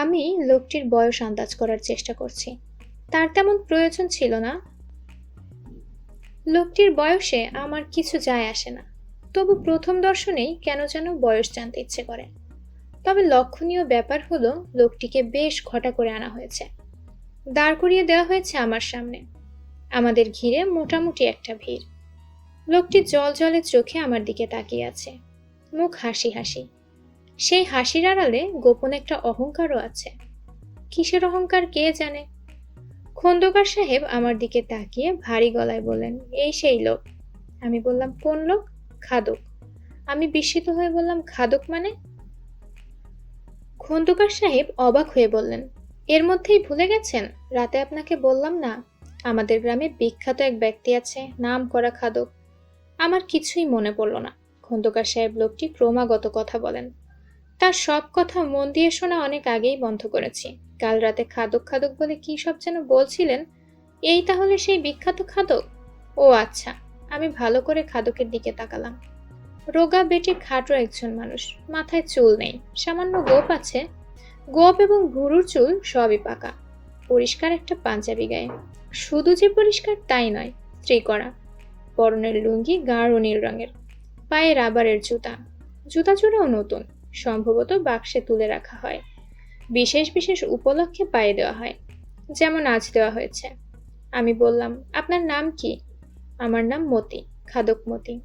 আমি লোকটির বয়স আন্দাজ করার চেষ্টা করছি। তার তেমন প্রয়োজন ছিল না। লোকটির বয়সে আমার কিছু যায় আসে না। তবু প্রথম দর্শনেই কেন যেন বয়স জানতে ইচ্ছে করে। তবে লক্ষণীয় ব্যাপার হলো, লোকটিকে বেশ ঘটা করে আনা হয়েছে। দাঁড় করিয়ে দেওয়া হয়েছে আমার সামনে। আমাদের ঘিরে মোটামুটি একটা ভিড়। লোকটি জল জলে চোখে আমার দিকে তাকিয়ে আছে। মুখ হাসি হাসি। সেই হাসির আড়ালে গোপন একটা অহংকারও আছে। কিসের অহংকার কে জানে? খন্দকার সাহেব আমার দিকে তাকিয়ে ভারী গলায় বললেন, এই সেই লোক। আমি বললাম, কোন লোক? খাদক। আমি বিস্মিত হয়ে বললাম, খাদক মানে? খন্দকার সাহেব অবাক হয়ে বললেন, এর মধ্যেই ভুলে গেছেন? রাতে আপনাকে বললাম না, আমাদের গ্রামে বিখ্যাত এক ব্যক্তি আছে, নাম করা খাদক। আমার কিছুই মনে পড়ল না। খন্দকার সাহেব লোকটি ক্রমাগত কথা বলেন তার সব কথা মন দিয়ে শোনা অনেক আগেই বন্ধ করেছি। কাল রাতে খাদক খাদক বলে কি সব যেন বলছিলেন, এই তাহলে সেই বিখ্যাত খাদক? ও আচ্ছা আমি ভালো করে খাদকের দিকে তাকালাম। রোগা বেটে খাটো একজন মানুষ, মাথায় চুল নেই, সামান্য গোপ আছে। গোপ এবং ভুরুর চুল সবই পাকা, পরিষ্কার একটা পাঞ্জাবি গায়ে। শুধু যে পরিষ্কার তাই নয় ত্রিকরা পরনের লুঙ্গি গাঢ় নীল রঙের পায়ে রাবারের জুতা জুতা জোড়াও নতুন। সম্ভবত বাক্সে তুলে রাখা হয়। বিশেষ বিশেষ উপলক্ষে পায়ে দেওয়া হয়। যেমন আজ দেওয়া হয়েছে। আমি বললাম, আপনার নাম কি? আমার নাম মতি, খাদক মতি।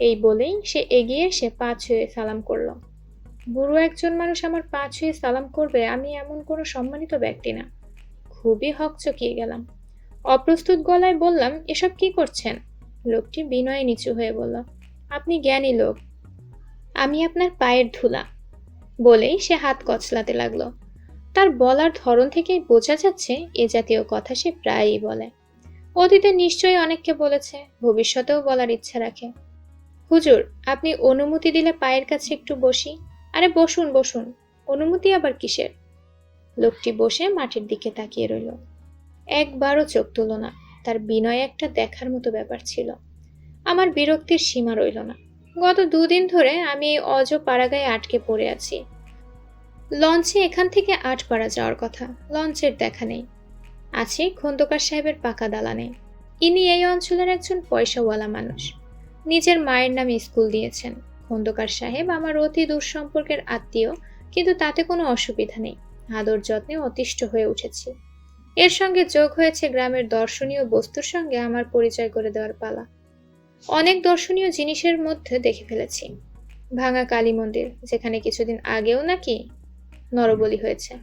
এই বলেই সে এগিয়ে এসে পা ছুঁয়ে সালাম করল। বুড়ো একজন মানুষ আমার পা ছুঁয়ে সালাম করবে, আমি এমন কোনো সম্মানিত ব্যক্তি না। খুবই হকচকিয়ে গেলাম। অপ্রস্তুত গলায় বললাম, এসব কি করছেন? লোকটি বিনয়ে নিচু হয়ে বলল, আপনি জ্ঞানী লোক আমি আপনার পায়ের ধুলা, বলেই সে হাত কচলাতে লাগল। তার বলার ধরন থেকেই বোঝা যাচ্ছে এ জাতীয় কথা সে প্রায়ই বলে। অতীতে নিশ্চয়ই অনেককে বলেছে, ভবিষ্যতেও বলার ইচ্ছা রাখে। হুজুর, আপনি অনুমতি দিলে পায়ের কাছে একটু বসি। আরে বসুন বসুন, অনুমতি আবার কিসের? লোকটি বসে মাটির দিকে তাকিয়ে রইল। একবারও চোখ তুল না, তার বিনয় একটা দেখার মতো ব্যাপার ছিল। আমার বিরক্তির সীমা রইল না। গত দুদিন ধরে আমি এই অজ পাড়াগায় আটকে পড়ে আছি। লঞ্চে এখান থেকে আটপাড়া যাওয়ার কথা, লঞ্চের দেখা নেই। আছে খন্দকার সাহেবের পাকা দালানে। ইনি এই অঞ্চলের একজন পয়সাওয়ালা মানুষ। নিজের মায়ের নামে স্কুল দিয়েছেন। খন্দকার সাহেব আমার অতি দূর সম্পর্কের আত্মীয়, কিন্তু তাতে কোনো অসুবিধা নেই। আদর যত্নে অতিষ্ঠ হয়ে উঠেছি। এর সঙ্গে যোগ হয়েছে গ্রামের দর্শনীয় বস্তুর সঙ্গে আমার পরিচয় করে দেওয়ার পালা। অনেক দর্শনীয় জিনিসের মধ্যে দেখে ফেলেছি। ভাঙা কালী মন্দির, যেখানে কিছুদিন আগেও নাকি নরবলি হয়েছে।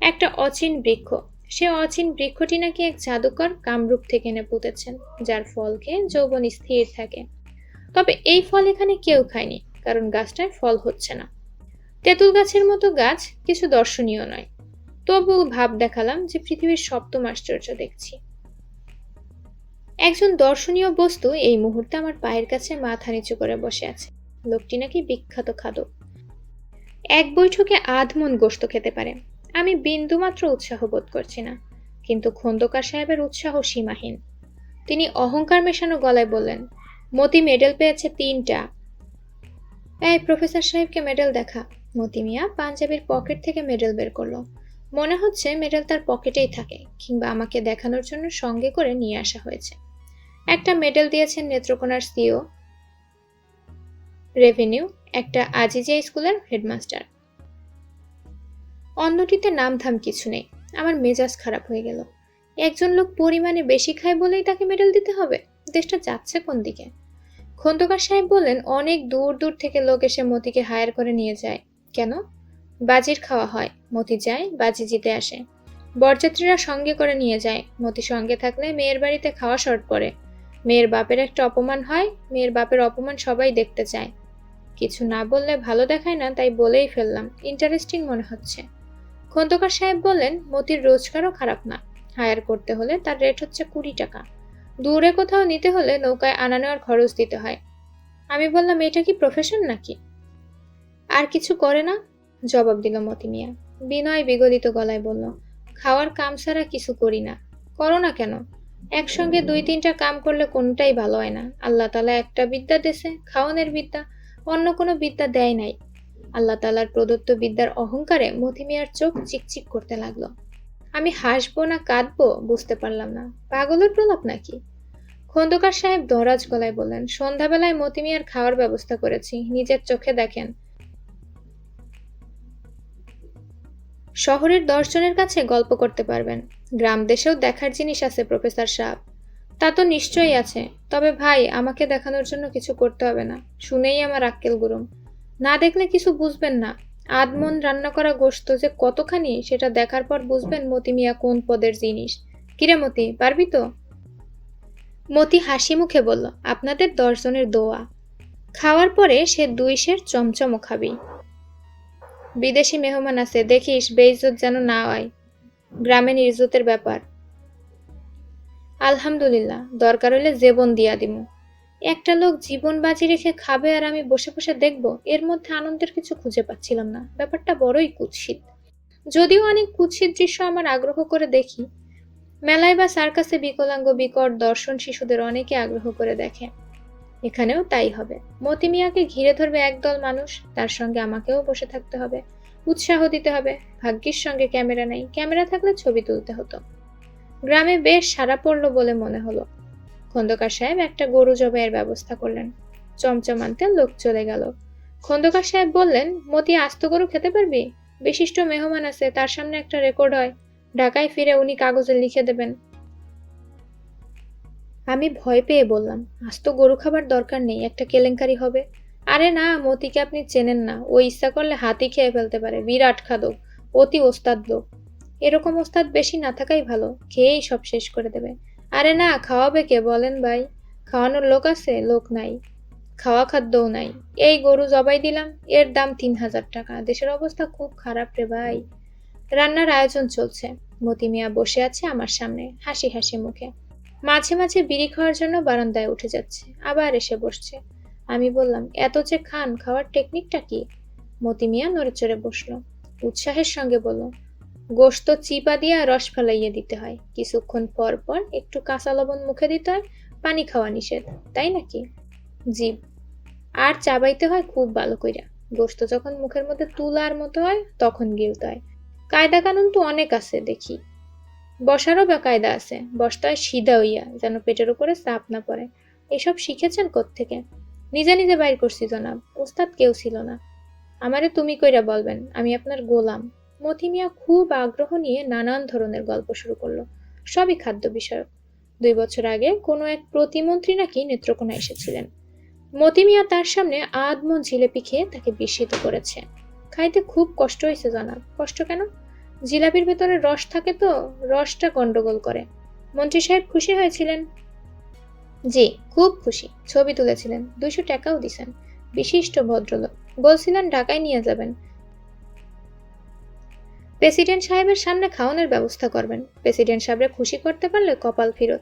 একটা অচিন বৃক্ষ, সে অচিন বৃক্ষটি নাকি এক জাদুকর কামরূপ থেকে এনে পুঁতেছেন, যার ফল খেয়ে যৌবন স্থির থাকে। তবে এই ফল এখানে কেউ খায়নি, কারণ গাছটায় ফল হচ্ছে না। তেঁতুল গাছের মতো গাছ কিছু দর্শনীয় নয়। তবু ভাব দেখালাম যে পৃথিবীর সপ্তম আশ্চর্য দেখছি। একজন দর্শনীয় বস্তু এই মুহূর্তে আমার পায়ের কাছে মাথা নিচু করে বসে আছে। লোকটি নাকি বিখ্যাত খাদক। এক বৈঠকে আধ মন গোস্ত খেতে পারে। আমি বিন্দুমাত্র উৎসাহ বোধ করছি না, কিন্তু খন্দকার সাহেবের উৎসাহ সীমাহীন। তিনি অহংকার মেশানো গলায় বললেন, মতি মেডেল পেয়েছে তিনটা। এই প্রফেসর সাহেবকে মেডেল দেখা। মতি মিয়া পাঞ্জাবির পকেট থেকে মেডেল বের করল। মনে হচ্ছে মেডেল তার পকেটেই থাকে, কিংবা আমাকে দেখানোর জন্য সঙ্গে করে নিয়ে আসা হয়েছে। একটা মেডেল দিয়েছেন নেত্রকোনার সিও রেভিনিউ, একটা আজিজিয়া স্কুলের হেডমাস্টার। অন্যটিতে নামধাম কিছু নেই, আমার মেজাজ খারাপ হয়ে গেল। একজন লোক পরিমাণে বেশি খায় বলেই তাকে মেডেল দিতে হবে? দেশটা যাচ্ছে কোন দিকে? খন্দকার সাহেব বললেন, অনেক দূর দূর থেকে লোক এসে মতিকে হায়ার করে নিয়ে যায়। কেন? বাজির খাওয়া হয়। মতি যায়, বাজি জিতে আসে। বরযাত্রীরা সঙ্গে করে নিয়ে যায়। মতি সঙ্গে থাকলে মেয়ের বাড়িতে খাওয়া শর্ট পড়ে। মেয়ের বাপের একটা অপমান হয়, মেয়ের বাপের অপমান সবাই দেখতে চায়। কিছু না বললে ভালো দেখায় না, তাই বলেই ফেললাম। ইন্টারেস্টিং মনে হচ্ছে। খন্দকার সাহেব বললেন, মতির রোজগারও খারাপ না। হায়ার করতে হলে তার রেট হচ্ছে কুড়ি টাকা। দূরে কোথাও নিতে হলে নৌকায় আনা নেওয়ার খরচ দিতে হয়। আমি বললাম, এটা কি প্রফেশন নাকি? আর কিছু করে না। জবাব দিল মতি মিয়া বিনয় বিগলিত গলায় বলল, খাওয়ার কাম ছাড়া কিছু করি না। করো না কেন? একসঙ্গে দুই তিনটা কাম করলে কোনটাই ভালো হয় না। আল্লাহ তালা একটা বিদ্যা দেশে খাওয়ানোর বিদ্যা। অন্য কোনো বিদ্যা দেয় নাই। আল্লাহ তালার প্রদত্ত বিদ্যার অহংকারে মতিমিয়ার চোখ চিকচিক করতে লাগল। আমি হাসবো না কাঁদবো, বুঝতে পারলাম না। পাগলের প্রলাপ নাকি? খন্দকার সাহেব দরাজ গলায় বললেন, সন্ধ্যাবেলায় মতিমিয়ার খাওয়ার ব্যবস্থা করেছি। নিজের চোখে দেখেন। শহরের দশজনের কাছে গল্প করতে পারবেন। গ্রাম দেশেও দেখার জিনিস আছে, প্রফেসর সাহেব তা তো নিশ্চয়ই আছে। তবে ভাই, আমাকে দেখানোর জন্য কিছু করতে হবে না। শুনেই আমার আক্কেল গুরুম। না দেখলে কিছু বুঝবেন না। আদমন রান্না করা গোশত যে কতখানি, সেটা দেখার পর বুঝবেন মতি মিয়া কোন পদের জিনিস। কিরে মতি, পারবি তো? মতি হাসি মুখে বলল, আপনাদের দর্শনের দোয়া। খাওয়ার পরে সে দুই সের চমচমও খাবি। বিদেশি মেহমান আছে, দেখিস বেইজ্জত যেন না হয়। গ্রামে ইজ্জতের ব্যাপার। আলহামদুলিল্লাহ, দরকার হলে জেবন দিয়া দিমু। একটা লোক জীবন বাজি রেখে খাবে আর আমি বসে বসে দেখব, এর মধ্যে আনন্দের কিছু খুঁজে পাচ্ছিলাম না। ব্যাপারটা বড়ই কুৎসিত। যদিও অনেক কুৎসিত দৃশ্য আমার আগ্রহ করে দেখি, মেলায় বা সার্কাসে বিকলাঙ্গ, বিকট দর্শন শিশুদের অনেকে আগ্রহ করে দেখে। এখানেও তাই হবে। মতি মিয়াকে ঘিরে ধরবে একদল মানুষ, তার সঙ্গে আমাকেও বসে থাকতে হবে। উৎসাহ দিতে হবে, ভাগ্যের সঙ্গে ক্যামেরা নেই। ক্যামেরা থাকলে ছবি তুলতে হতো। গ্রামে বেশ সারা পড়ল বলে মনে হলো। খন্দকার সাহেব একটা গরু জবাইয়ের ব্যবস্থা করলেন। চমচম আনতে লোক চলে গেল। খন্দকার সাহেব বললেন, মতি, আস্ত গরু খেতে পারবি? বিশিষ্ট মেহমান আছে, তার সামনে একটা রেকর্ড হয়। ঢাকায় ফিরে উনি কাগজে লিখে দেবেন। আমি ভয় পেয়ে বললাম, আজ তো গরু খাবার দরকার নেই, একটা কেলেঙ্কারি হবে? আরে না, মতিকে আপনি চেনেন না, ও ইচ্ছা করলে হাতি খেয়ে ফেলতে পারে, বিরাট খাদক, অতি ওস্তাদ লোক। এরকম ওস্তাদ বেশি না থাকাই ভালো, খেয়েই সব শেষ করে দেবে। আরে না, খাওয়াবে কে, বলেন ভাই, খাওয়ানোর লোক আছে, লোক নাই, খাওয়া খাদ্যও নাই। এই গরু জবাই দিলাম, এর দাম তিন হাজার টাকা, দেশের অবস্থা খুব খারাপ রে ভাই। রান্নার আয়োজন চলছে, মতি মিয়া বসে আছে আমার সামনে, হাসি হাসি মুখে। মাঝে মাঝে বিড়ি খাওয়ার জন্য বারান্দায় উঠে যাচ্ছে, আবার এসে বসছে। আমি বললাম, এত যে খান, খাওয়ার টেকনিকটা কি? মতি মিয়া নড়ে চড়ে বসল, উৎসাহের সঙ্গে বলল গোস্ত চিপা দিয়ে রস ফেলাইয়ে দিতে হয়। কিছুক্ষণ পর পর একটু কাঁচা লবণ মুখে দিতে হয়, পানি খাওয়া নিষেধ, তাই নাকি? জীব আর চাবাইতে হয় খুব ভালো কইরা। গোস্ত যখন মুখের মধ্যে তুলার মতো হয়, তখন গিলতে হয়। কায়দা কানুন তো অনেক আছে দেখি। বসারও বা কায়দা আছে। বসতে হয় সিধা হইয়া যেন পেটের উপরে চাপ না পড়ে। এসব শিখেছেন থেকে নিজে নিজে বাইর করছি জনাব, উস্তাদ কেউ ছিল না। আমারে তুমি কইরা বলবেন, আমি আপনার গোলাম। মতি মিয়া খুব আগ্রহ নিয়ে নানান ধরনের গল্প শুরু করল। সবই খাদ্য বিষয়ক। দুই বছর আগে কোনো এক প্রতিমন্ত্রী নাকি নেত্রকোনা এসেছিলেন। মতি মিয়া তার সামনে আদমন জিলেপি খেয়ে তাকে বিস্মিত করেছে। খাইতে খুব কষ্ট হয়েছে জানাব। কষ্ট কেন? জিলাপির ভেতরে রস থাকে তো, রসটা গন্ডগোল করে। মন্ত্রী সাহেব খুশি হয়েছিলেন? জি, খুব খুশি, ছবি তুলেছিলেন, দুইশো টাকাও দিছেন, বিশিষ্ট ভদ্রলোক বলছিলেন ঢাকায় নিয়ে যাবেন। প্রেসিডেন্ট সাহেবের সামনে খাওয়ানোর ব্যবস্থা করবেন, প্রেসিডেন্ট সাহেবরে খুশি করতে পারলে কপাল ফিরত।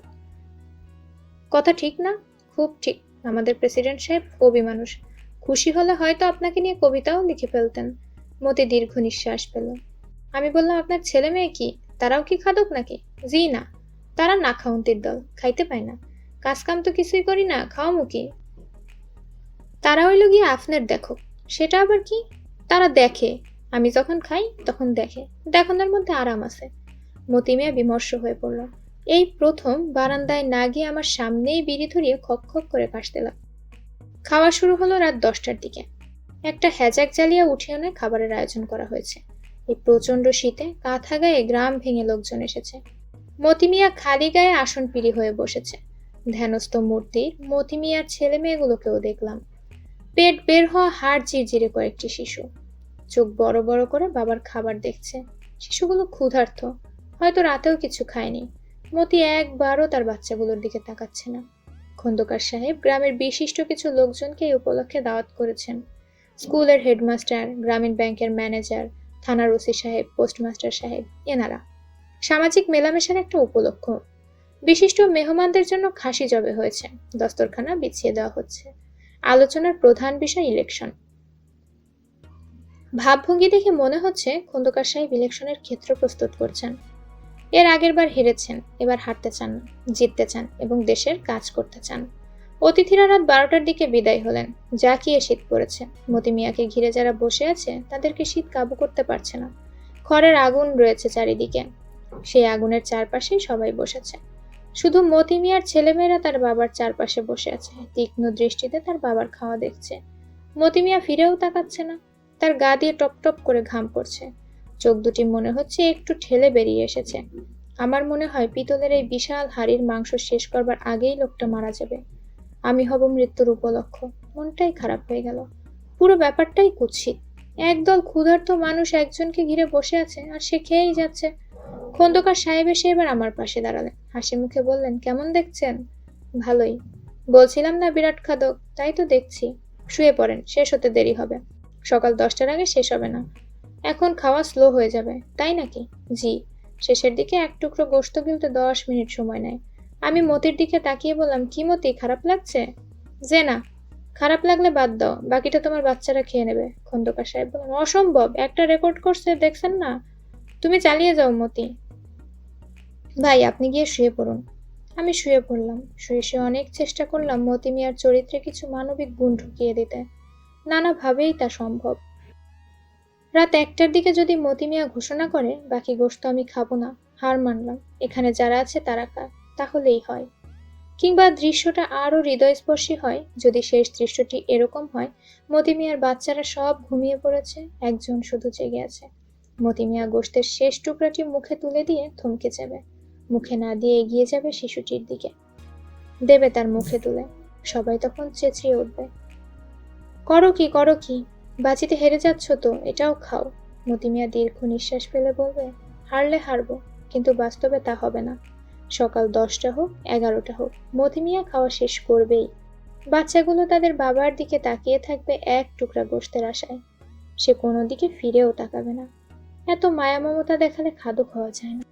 কথা ঠিক না? খুব ঠিক, আমাদের প্রেসিডেন্ট সাহেব কবি মানুষ, খুশি হলে হয়তো আপনাকে নিয়ে কবিতাও লিখে ফেলতেন, মতি দীর্ঘ নিঃশ্বাস পেল। আমি বললাম, আপনার ছেলে মেয়ে কি? তারাও কি খাদক নাকি? জি না। তারা না খাওয়ন্তির দল, খাইতে পায় না। কাজ কাম তো কিছুই করি না খাওয়া মুখি তারা হইল গিয়ে আপনার দেখো সেটা আবার কি? তারা দেখে। আমি যখন খাই, তখন দেখে। দেখানোর মধ্যে আরাম আছে। মতিমিয়া বিমর্ষ হয়ে পড়ল। এই প্রথম বারান্দায় না গিয়ে আমার সামনেই বিড়ি ধরিয়ে খক খক করে কাশতে লাগ খাওয়া শুরু হলো রাত দশটার দিকে। একটা হ্যাজাক জ্বালিয়ে উঠিয়ে খাবারের আয়োজন করা হয়েছে। এই প্রচণ্ড শীতে কাঁথা গায়ে গ্রাম ভেঙে লোকজন এসেছে। মতিমিয়া খালি গায়ে আসন পিড়ি হয়ে বসেছে। ধ্যানস্থ মূর্তির মতিমিয়ার ছেলে মেয়েগুলোকেও দেখলাম। পেট বের হওয়া হাড় জিরজিরে কয়েকটি শিশু। চোখ বড় বড় করে বাবার খাবার দেখছে। শিশুগুলো ক্ষুধার্ত, হয়তো রাতেও কিছু খায়নি। মতি একবারও তার বাচ্চাগুলোর দিকে তাকাচ্ছে না। খন্দকার সাহেব গ্রামের বিশিষ্ট কিছু লোকজনকে এই উপলক্ষে দাওয়াত করেছেন। স্কুলের হেডমাস্টার, গ্রামীণ ব্যাংকের ম্যানেজার থানার ওসি সাহেব, পোস্টমাস্টার সাহেব, এনারা। সামাজিক মেলামেশার একটা উপলক্ষ। বিশিষ্ট মেহমানদের জন্য খাসি জবে হয়েছে, দস্তরখানা বিছিয়ে দেওয়া হচ্ছে। আলোচনার প্রধান বিষয় ইলেকশন। ভাবভঙ্গি দেখে মনে হচ্ছে খন্দকার সাহেব ইলেকশনের ক্ষেত্র প্রস্তুত করছেন। এর আগের বার হেরেছেন, এবার হারতে চান, জিততে চান এবং দেশের কাজ করতে চান। অতিথিরা রাত বারোটার দিকে বিদায় হলেন। জাকিয়ে শীত পড়েছে। মতি মিয়াকে ঘিরে যারা বসে আছে, তাদেরকে শীত কাবু করতে পারছে না। খড়ের আগুন রয়েছে চারিদিকে। সেই আগুনের চারপাশেই সবাই বসেছে। শুধু মতি মিয়ার ছেলেমেয়েরা তার বাবার চারপাশে বসে আছে। তীক্ষ্ণ দৃষ্টিতে তার বাবার খাওয়া দেখছে। মতি মিয়া ফিরেও তাকাচ্ছে না। তার গা দিয়ে টপ টপ করে ঘাম পড়ছে। চোখ দুটি মনে হচ্ছে একটু ঠেলে বেরিয়ে এসেছে। আমার মনে হয় পিতলের এই বিশাল হাড়ির মাংস শেষ করবার আগেই লোকটা মারা যাবে। আমি হব মৃত্যুর উপলক্ষ। মনটাই খারাপ হয়ে গেল। পুরো ব্যাপারটাই কুৎসিত। একদল ক্ষুধার্ত মানুষ একজনকে ঘিরে বসে আছে আর সে খেয়েই যাচ্ছে। খন্দকার সাহেব এসে এবার আমার পাশে দাঁড়ালেন। হাসি মুখে বললেন, কেমন দেখছেন? ভালোই। বলছিলাম না বিরাট খাদক, তাই তো দেখছি। শুয়ে পড়েন, শেষ হতে দেরি হবে। সকাল দশটার আগে শেষ হবে না। এখন খাওয়া স্লো হয়ে যাবে, তাই নাকি? জি। শেষের দিকে এক টুকরো গোস্ত গিলতে দশ মিনিট সময় নেয়। আমি মতির দিকে তাকিয়ে বললাম, কি মতি, খারাপ লাগছে? যে না, খারাপ লাগলে বাদ দাও, বাকিটা তোমার বাচ্চারা খেয়ে নেবে, খন্দকার সাহেব বললেন। অসম্ভব, একটা রেকর্ড করছে, দেখছেন না? তুমি চালিয়ে যাও মতি। ভাই, আপনি গিয়ে শুয়ে পড়ুন। আমি শুয়ে পড়লাম। শুয়ে শুয়ে অনেক চেষ্টা করলাম মতি মিয়ার চরিত্রে কিছু মানবিক গুণ ঢুকিয়ে দিতে। নানাভাবেই তা সম্ভব। রাত একটার দিকে যদি মতি মিয়া ঘোষণা করে, বাকি গোস্ত আমি খাব না। হার মানলাম। এখানে যারা আছে তারা খাক। তাহলেই হয়। কিংবা দৃশ্যটা আরও হৃদয়স্পর্শী হয়, যদি শেষ দৃশ্যটি এরকম হয়, মতি মিয়ার বাচ্চারা সব ঘুমিয়ে পড়েছে, একজন শুধু জেগে আছে। মতি মিয়া গোষ্ঠের শেষ টুকরাটি মুখে তুলে দিয়ে থমকে যাবে। মুখে না দিয়ে এগিয়ে যাবে শিশুটির দিকে। দেবে তার মুখে তুলে। সবাই তখন চেঁচিয়ে উঠবে। করো কি করো কি? বাজিতে হেরে যাচ্ছ তো, এটাও খাও। মতি মিয়া দীর্ঘ নিঃশ্বাস ফেলে বলবে, হারলে হারবো, কিন্তু বাস্তবে তা হবে না। সকাল দশটা হোক, এগারোটা হোক মতিমিয়া খাওয়া শেষ করবেই। বাচ্চাগুলো তাদের বাবার দিকে তাকিয়ে থাকবে এক টুকরা গোষ্ঠের আশায়। সে কোনো দিকে ফিরেও তাকাবে না। এত মায়া মমতা দেখালে খাদক হওয়া যায় না।